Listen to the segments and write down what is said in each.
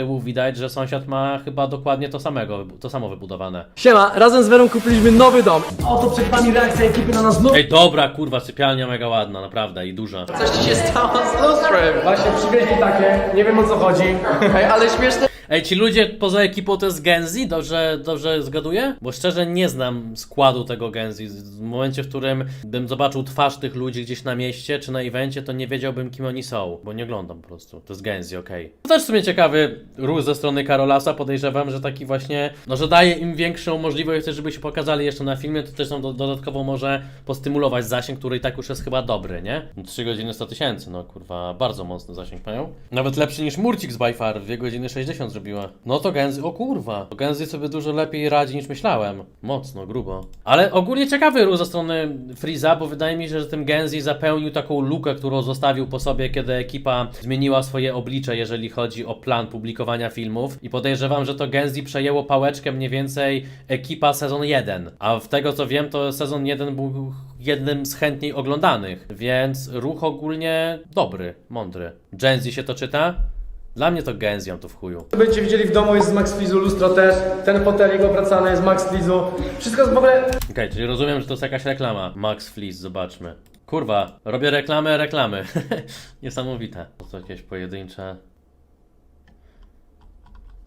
tyłu widać, że sąsiad ma chyba dokładnie to samego, to samo wybudowane. Siema, razem z Werą kupiliśmy nowy dom. Oto przed wami reakcja ekipy na nas Ej, dobra, kurwa, sypialnia mega ładna, naprawdę i duża. Coś ci się stało z lustrem. Właśnie przywieźli takie, nie wiem o co chodzi. Ej, ale śmieszne. Ej, ci ludzie poza ekipą to jest Genzi? Dobrze, dobrze zgaduję? Bo szczerze nie znam składu tego Genzi. W momencie, w którym bym zobaczył twarz tych ludzi gdzieś na mieście czy na evencie, to nie wiedziałbym kim oni są, bo nie oglądam po prostu. To jest Genzi, okej. To też w sumie ciekawy ruch ze strony Karolasa. Podejrzewam, że taki właśnie, no że daje im większą możliwość, żeby się pokazali jeszcze na filmie, to też nam do, dodatkowo może postymulować zasięg, który i tak już jest chyba dobry, nie? 3 godziny 100 tysięcy, no kurwa, bardzo mocny zasięg mają. Nawet lepszy niż Murcik z By Far, 2 godziny 60 zrobiła. No to Genzy, o kurwa, to Genzy sobie dużo lepiej radzi niż myślałem. Mocno, grubo. Ale ogólnie ciekawy ruch ze strony Freeza, bo wydaje mi się, że tym Genzy zapełnił taką lukę, którą zostawił po sobie, kiedy ekipa zmieniła swoje oblicze, jeżeli chodzi o plan publikowania filmów. I podejrzewam, że to Genzy przejęło pałeczkę mniej więcej ekipa sezon 1. A w tego co wiem, to sezon 1 był jednym z chętniej oglądanych, więc ruch ogólnie dobry, mądry. Genzy się to czyta? Dla mnie to on to w chuju. Będziecie widzieli w domu jest z Max Flizu, lustro też. Ten fotelik obracany jest Max Flizu. Wszystko jest w ogóle... Okej, czyli rozumiem, że to jest jakaś reklama. Max Fleece, zobaczmy. Kurwa, robię reklamę, reklamy. Niesamowite. To jakieś pojedyncze.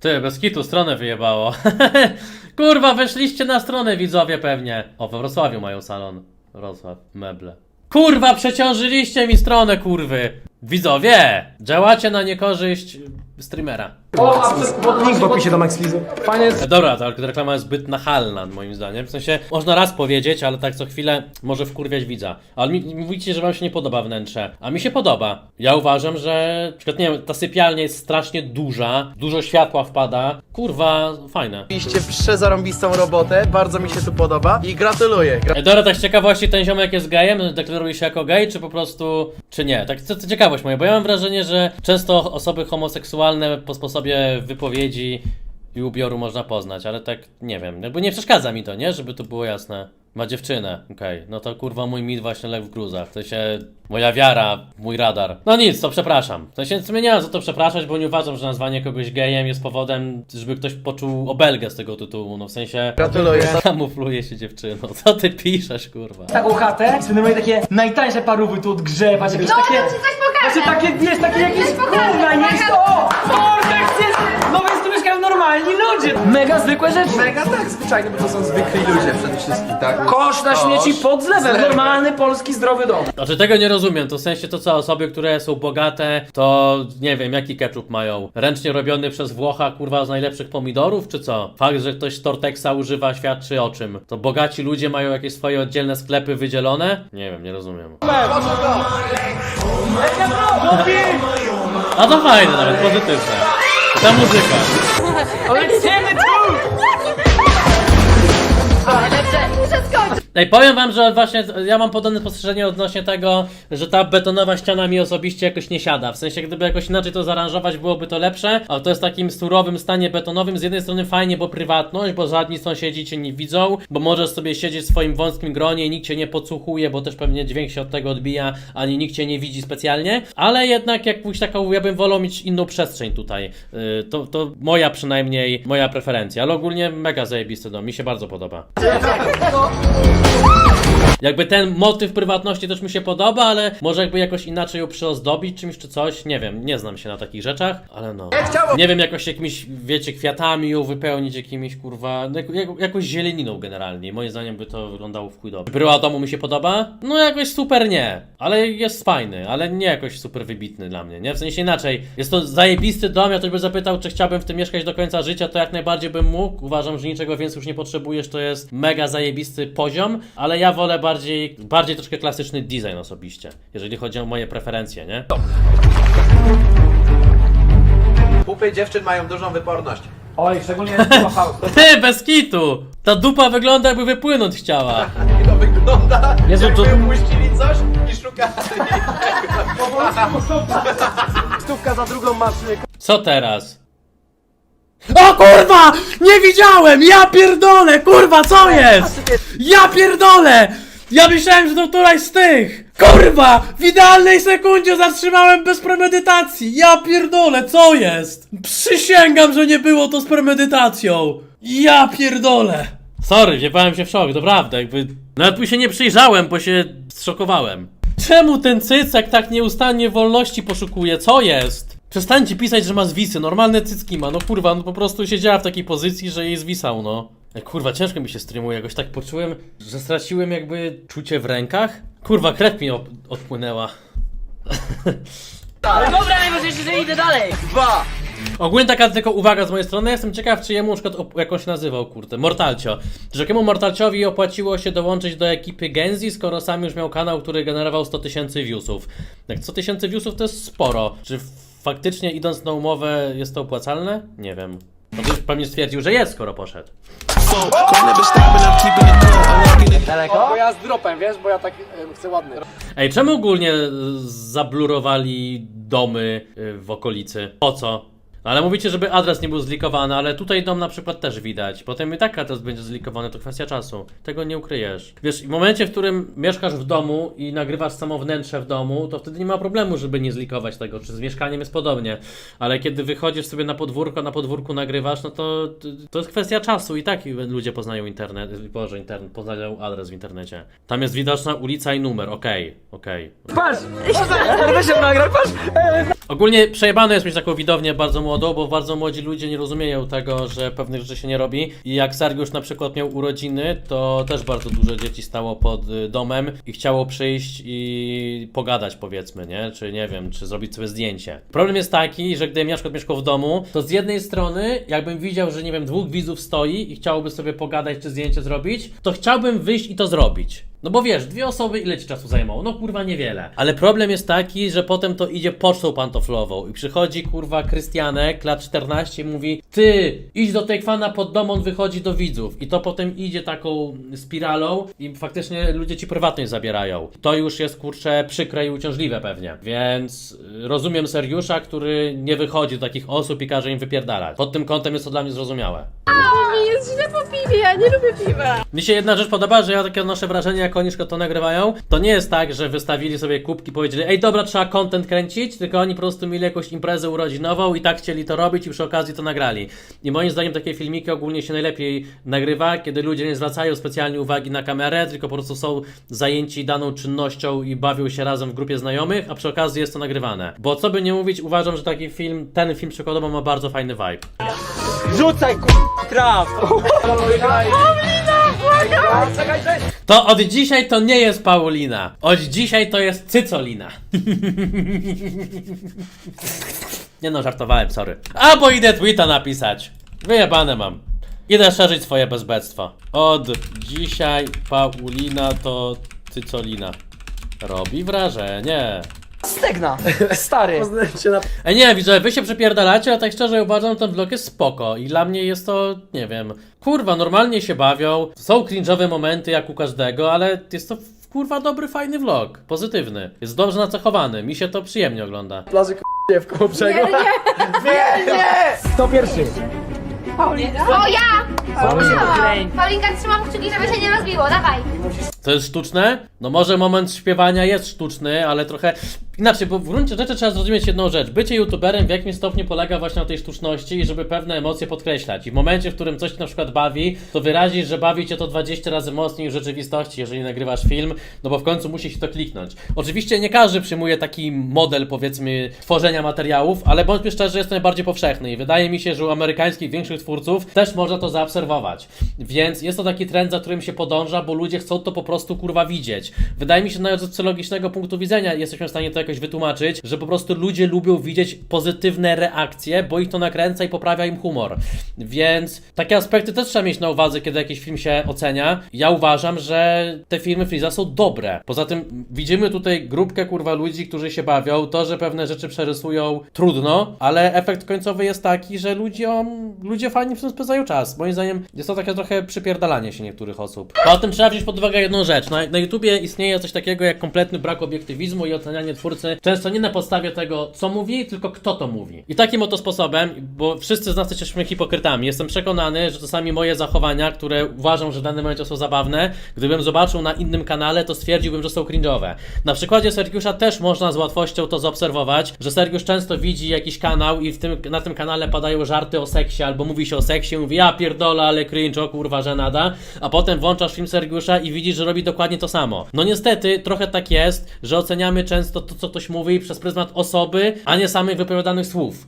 Ty, bez kitu stronę wyjebało. Kurwa, weszliście na stronę widzowie pewnie. O, we Wrocławiu mają salon. Wrocław, meble. Kurwa, przeciążyliście mi stronę, kurwy. Widzowie, działacie na niekorzyść streamera. O, a link w opisie do Max Flizu. Fajnie jest... Dobra, ta reklama jest zbyt nachalna moim zdaniem. W sensie, można raz powiedzieć, ale tak co chwilę może wkurwiać widza. Ale mi, mówicie, że wam się nie podoba wnętrze. A mi się podoba. Ja uważam, że na przykład, nie wiem, ta sypialnia jest strasznie duża, dużo światła wpada. Kurwa, fajne. Robiliście przezarąbistą robotę, bardzo mi się tu podoba i gratuluję. Gra- E, Dobra, tak z ciekawości, ten ziomek jest gejem? Deklaruje się jako gej, czy po prostu... czy nie? Tak, to, to ciekawość moja, bo ja mam wrażenie, że często osoby homoseksualne po sposobie wypowiedzi i ubioru można poznać, ale tak nie wiem, jakby nie przeszkadza mi to, nie? Żeby to było jasne. Ma dziewczynę, okej, no to kurwa mój mit właśnie legł w gruzach, w sensie moja wiara, mój radar. No nic, to przepraszam. W sensie w sumie nie mam za to przepraszać, bo nie uważam, że nazwanie kogoś gejem jest powodem, żeby ktoś poczuł obelgę z tego tytułu, no w sensie... Gratuluję. Kamufluje się dziewczyną, co ty piszesz kurwa? Taką chatę, będę mieli takie najtańsze parówy tu odgrzewać, jakieś No, takie... ja ci coś pokażę. Znaczy takie, wiesz, takie jakieś pokażę, kurwa, jest to! Vortex jest! No mieszkają normalni ludzie! Mega zwykłe rzeczy! Mega tak, zwyczajnie, bo to są zwykli ludzie przede wszystkim, tak? Kosz na śmieci pod zlewem, normalny polski zdrowy dom. Znaczy tego nie rozumiem, to w sensie to co, osoby, które są bogate, to nie wiem, jaki ketchup mają? Ręcznie robiony przez Włocha, kurwa, z najlepszych pomidorów, czy co? Fakt, że ktoś Tortexa używa, świadczy o czym? To bogaci ludzie mają jakieś swoje oddzielne sklepy wydzielone? Nie wiem, nie rozumiem. A to fajne nawet, pozytywne. Ta muzyka. Lecimy tu! Muszę skończyć. Ej, powiem wam, że właśnie ja mam podobne spostrzeżenie odnośnie tego, że ta betonowa ściana mi osobiście jakoś nie siada. W sensie, gdyby jakoś inaczej to zaaranżować, byłoby to lepsze, ale to jest w takim surowym stanie betonowym. Z jednej strony fajnie, bo prywatność, bo żadni sąsiedzi cię nie widzą, bo możesz sobie siedzieć w swoim wąskim gronie i nikt cię nie podsłuchuje, bo też pewnie dźwięk się od tego odbija, ani nikt cię nie widzi specjalnie, ale jednak jakąś taką, ja bym wolał mieć inną przestrzeń tutaj. Yy, to, to moja przynajmniej, moja preferencja, ale ogólnie mega zajebisty dom, mi się bardzo podoba. Ah! Jakby ten motyw prywatności też mi się podoba, ale może jakby jakoś inaczej ją przyozdobić czymś czy coś, nie wiem, nie znam się na takich rzeczach, ale no. Nie wiem, jakoś jakimiś, wiecie, kwiatami ją wypełnić, jakimiś kurwa, no, jak, jak, jakoś zieleniną generalnie. Moim zdaniem by to wyglądało w chuj dobrze. Bryła domu mi się podoba? No jakoś super nie, ale jest fajny, ale nie jakoś super wybitny dla mnie, nie? W sensie inaczej, jest to zajebisty dom, ja ktoś by zapytał, czy chciałbym w tym mieszkać do końca życia, to jak najbardziej bym mógł. Uważam, że niczego więcej już nie potrzebujesz, to jest mega zajebisty poziom, ale ja wolę bardziej, bardziej troszkę klasyczny design osobiście, jeżeli chodzi o moje preferencje, nie? Pupy dziewczyn mają dużą wyporność. Oj, szczególnie chaos. Ty, bez kitu! Ta dupa wygląda jakby wypłynąć chciała. I to wygląda, Jezu, jakby to- upuścili coś i szukali. Stówka za drugą masz Co teraz? O kurwa! Nie widziałem! Ja pierdolę! Kurwa, co jest? Ja pierdolę! Ja myślałem, że to któraś z tych! Kurwa! W idealnej sekundzie zatrzymałem bez premedytacji! Ja pierdolę, co jest? Przysięgam, że nie było to z premedytacją! Ja pierdolę! Sorry, wziąłem się w szok, naprawdę, jakby... Nawet mu się nie przyjrzałem, bo się zszokowałem. Czemu ten cycek tak nieustannie wolności poszukuje? Co jest? Przestańcie pisać, że ma zwisy. Normalne cycki ma. No kurwa, no po prostu siedziała w takiej pozycji, że jej zwisał, no. Ej, kurwa, ciężko mi się streamuje. Jakoś tak poczułem, że straciłem jakby czucie w rękach. Kurwa, krew mi op- odpłynęła. Dobra, najważniejsze, że idę dalej. Dwa! Ogólnie taka tylko uwaga z mojej strony. Jestem ciekaw, czy jemu na przykład, op- jak on się nazywał, kurde, Mortalcio. Że jakiemu Mortalciowi opłaciło się dołączyć do ekipy Genzi, skoro sam już miał kanał, który generował 100 tysięcy viewsów. Jak 100 tysięcy viewsów to jest sporo. Czy faktycznie idąc na umowę jest to opłacalne? Nie wiem. No to już pewnie stwierdził, że jest, skoro poszedł. Bo ja z dropem, wiesz, bo ja tak e, chcę ładny. Ej, czemu ogólnie zablurowali domy y, w okolicy? Po co? No ale mówicie, żeby adres nie był zlikowany, ale tutaj dom na przykład też widać. Potem i tak adres będzie zlikowany, to kwestia czasu. Tego nie ukryjesz. Wiesz, w momencie, w którym mieszkasz w domu i nagrywasz samo wnętrze w domu, to wtedy nie ma problemu, żeby nie zlikować tego. Czy z mieszkaniem jest podobnie. Ale kiedy wychodzisz sobie na podwórko, na podwórku nagrywasz, no to to jest kwestia czasu i tak ludzie poznają internet, Boże, internet, poznają adres w internecie. Tam jest widoczna ulica i numer, okej, okej. Patrz! Weź się nagraj, patrz! Ogólnie przejebane jest mieć taką widownię bardzo młodą, bo bardzo młodzi ludzie nie rozumieją tego, że pewnych rzeczy się nie robi. I jak Sergiusz na przykład miał urodziny, to też bardzo dużo dzieci stało pod y, domem i chciało przyjść i pogadać powiedzmy, nie? Czy nie wiem, czy zrobić sobie zdjęcie. Problem jest taki, że gdybym na przykład mieszkał w domu, to z jednej strony, jakbym widział, że nie wiem, dwóch widzów stoi i chciałoby sobie pogadać czy zdjęcie zrobić, to chciałbym wyjść i to zrobić. No bo wiesz, dwie osoby ile ci czasu zajmowało? No kurwa niewiele. Ale problem jest taki, że potem to idzie pocztą pantoflową i przychodzi kurwa Krystianek, lat 14 i mówi Ty, idź do tej kwana pod dom, on wychodzi do widzów. I to potem idzie taką spiralą i faktycznie ludzie ci prywatność zabierają. To już jest kurcze przykre i uciążliwe pewnie. Więc y, rozumiem Seriusza, który nie wychodzi do takich osób i każe im wypierdalać. Pod tym kątem jest to dla mnie zrozumiałe. Mi jest źle po piwie, ja nie lubię piwa. Mi się jedna rzecz podoba, że ja takie odnoszę wrażenie, jak oni to nagrywają. To nie jest tak, że wystawili sobie kubki, powiedzieli, ej dobra, trzeba content kręcić, tylko oni po prostu mieli jakąś imprezę urodzinową i tak chcieli to robić i przy okazji to nagrali. I moim zdaniem takie filmiki ogólnie się najlepiej nagrywa, kiedy ludzie nie zwracają specjalnie uwagi na kamerę, tylko po prostu są zajęci daną czynnością i bawią się razem w grupie znajomych, a przy okazji jest to nagrywane. Bo co by nie mówić, uważam, że taki film, ten film przykładowo ma bardzo fajny vibe. Rzucaj, k***, traf! To od dzisiaj to nie jest Paulina. Od dzisiaj to jest Cycolina. nie no, żartowałem, sorry. Albo idę tweeta napisać. Wyjebane mam. Idę szerzyć swoje bezbectwo. Od dzisiaj Paulina to Cycolina. Robi wrażenie. Stegna! Stary! Poznałem cię na Ej nie, widzę, wy się przepierdalacie, a tak szczerze uważam, ten vlog jest spoko i dla mnie jest to, nie wiem, kurwa, normalnie się bawią, są cringe'owe momenty jak u każdego, ale jest to kurwa dobry, fajny vlog, pozytywny, jest dobrze nacechowany, mi się to przyjemnie ogląda. plaży k***ie w koło Nie, brzegu. nie. Kto pierwszy? Paulina? O ja! Paulinka, trzymam kciuki, żeby się nie rozbiło, dawaj. To jest sztuczne? No może moment śpiewania jest sztuczny, ale trochę inaczej, bo w gruncie rzeczy trzeba zrozumieć jedną rzecz. Bycie youtuberem w jakimś stopniu polega właśnie na tej sztuczności i żeby pewne emocje podkreślać. I w momencie, w którym coś cię na przykład bawi, to wyrazisz, że bawi cię to 20 razy mocniej niż w rzeczywistości, jeżeli nagrywasz film, no bo w końcu musi się to kliknąć. Oczywiście nie każdy przyjmuje taki model, powiedzmy, tworzenia materiałów, ale bądźmy szczerzy, jest to najbardziej powszechny i wydaje mi się, że u amerykańskich większych twórców też można to zaobserwować. Więc jest to taki trend, za którym się podąża, bo ludzie chcą to po prostu kurwa widzieć. Wydaje mi się, nawet z socjologicznego punktu widzenia jesteśmy w stanie to jakoś wytłumaczyć, że po prostu ludzie lubią widzieć pozytywne reakcje, bo ich to nakręca i poprawia im humor. Więc takie aspekty też trzeba mieć na uwadze, kiedy jakiś film się ocenia. Ja uważam, że te filmy Freeza są dobre. Poza tym widzimy tutaj grupkę kurwa ludzi, którzy się bawią. To, że pewne rzeczy przerysują trudno, ale efekt końcowy jest taki, że ludziom, ludzie fajnie w tym spędzają czas. Moim zdaniem zdaniem jest to takie trochę przypierdalanie się niektórych osób. Poza tym trzeba wziąć pod uwagę jedną rzecz. Na, na YouTubie istnieje coś takiego jak kompletny brak obiektywizmu i ocenianie twórcy często nie na podstawie tego, co mówi, tylko kto to mówi. I takim oto sposobem, bo wszyscy z nas jesteśmy hipokrytami, jestem przekonany, że czasami moje zachowania, które uważam, że w danym momencie są zabawne, gdybym zobaczył na innym kanale, to stwierdziłbym, że są cringe'owe. Na przykładzie Sergiusza też można z łatwością to zaobserwować, że Sergiusz często widzi jakiś kanał i w tym, na tym kanale padają żarty o seksie, albo mówi się o seksie, mówi ja pierdolę, ale cringe, o kurwa, że nada, a potem włączasz film Sergiusza i widzisz, że robi dokładnie to samo. No niestety, trochę tak jest, że oceniamy często to, co ktoś mówi przez pryzmat osoby, a nie samych wypowiadanych słów.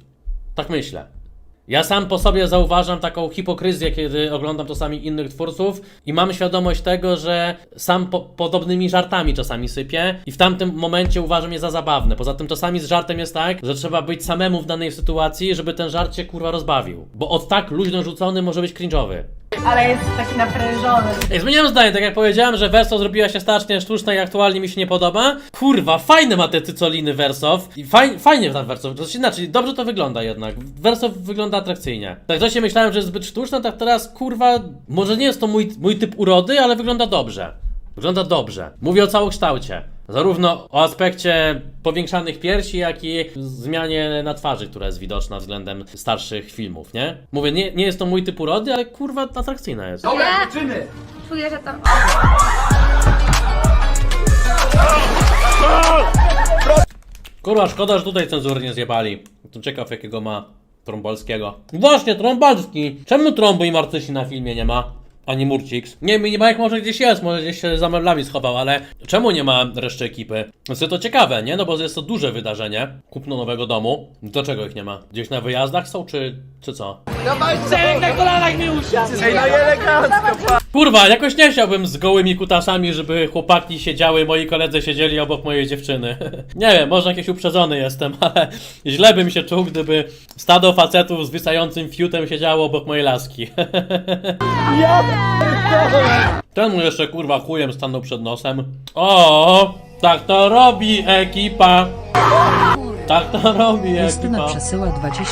Tak myślę. Ja sam po sobie zauważam taką hipokryzję, kiedy oglądam czasami innych twórców i mam świadomość tego, że sam po podobnymi żartami czasami sypię i w tamtym momencie uważam je za zabawne. Poza tym czasami z żartem jest tak, że trzeba być samemu w danej sytuacji, żeby ten żart cię kurwa rozbawił. Bo od tak luźno rzucony może być cringe'owy. Ale jest taki naprężony. Ej, zmieniłem zdanie, tak jak powiedziałem, że Verso zrobiła się strasznie sztuczna i aktualnie mi się nie podoba. Kurwa, fajne ma te cycoliny Versow. I faj, fajnie tam Verso. To znaczy, dobrze to wygląda jednak. Verso wygląda atrakcyjnie. Tak wcześniej myślałem, że jest zbyt sztuczna, tak teraz kurwa, może nie jest to mój, mój typ urody, ale wygląda dobrze. Wygląda dobrze. Mówię o całokształcie. Zarówno o aspekcie powiększanych piersi, jak i zmianie na twarzy, która jest widoczna względem starszych filmów, nie? Mówię, nie, nie jest to mój typ urody, ale kurwa atrakcyjna jest. Ja czuję, że to... Kurwa, szkoda, że tutaj cenzury nie zjebali. Jestem ciekaw, jakiego ma Trombolskiego. Właśnie, Trombalski! Czemu Trombo i Marcysi na filmie nie ma? Ani Murciks. Nie, Minibajek może gdzieś jest, może gdzieś się za meblami schował, ale czemu nie ma reszty ekipy? Jest to ciekawe, nie? No bo jest to duże wydarzenie. Kupno nowego domu. Dlaczego ich nie ma? Gdzieś na wyjazdach są, czy, czy co? Czek na kolanach mi usiadł. Ej, no i elegancko, Kurwa, jakoś nie chciałbym z gołymi kutasami, żeby chłopaki siedziały, moi koledzy siedzieli obok mojej dziewczyny. nie wiem, może jakiś uprzedzony jestem, ale źle bym się czuł, gdyby stado facetów z wystającym fiutem siedziało obok mojej laski. Ten mu jeszcze kurwa chujem stanął przed nosem. O, tak to robi ekipa. Tak to robi Justyna ekipa. przesyła 20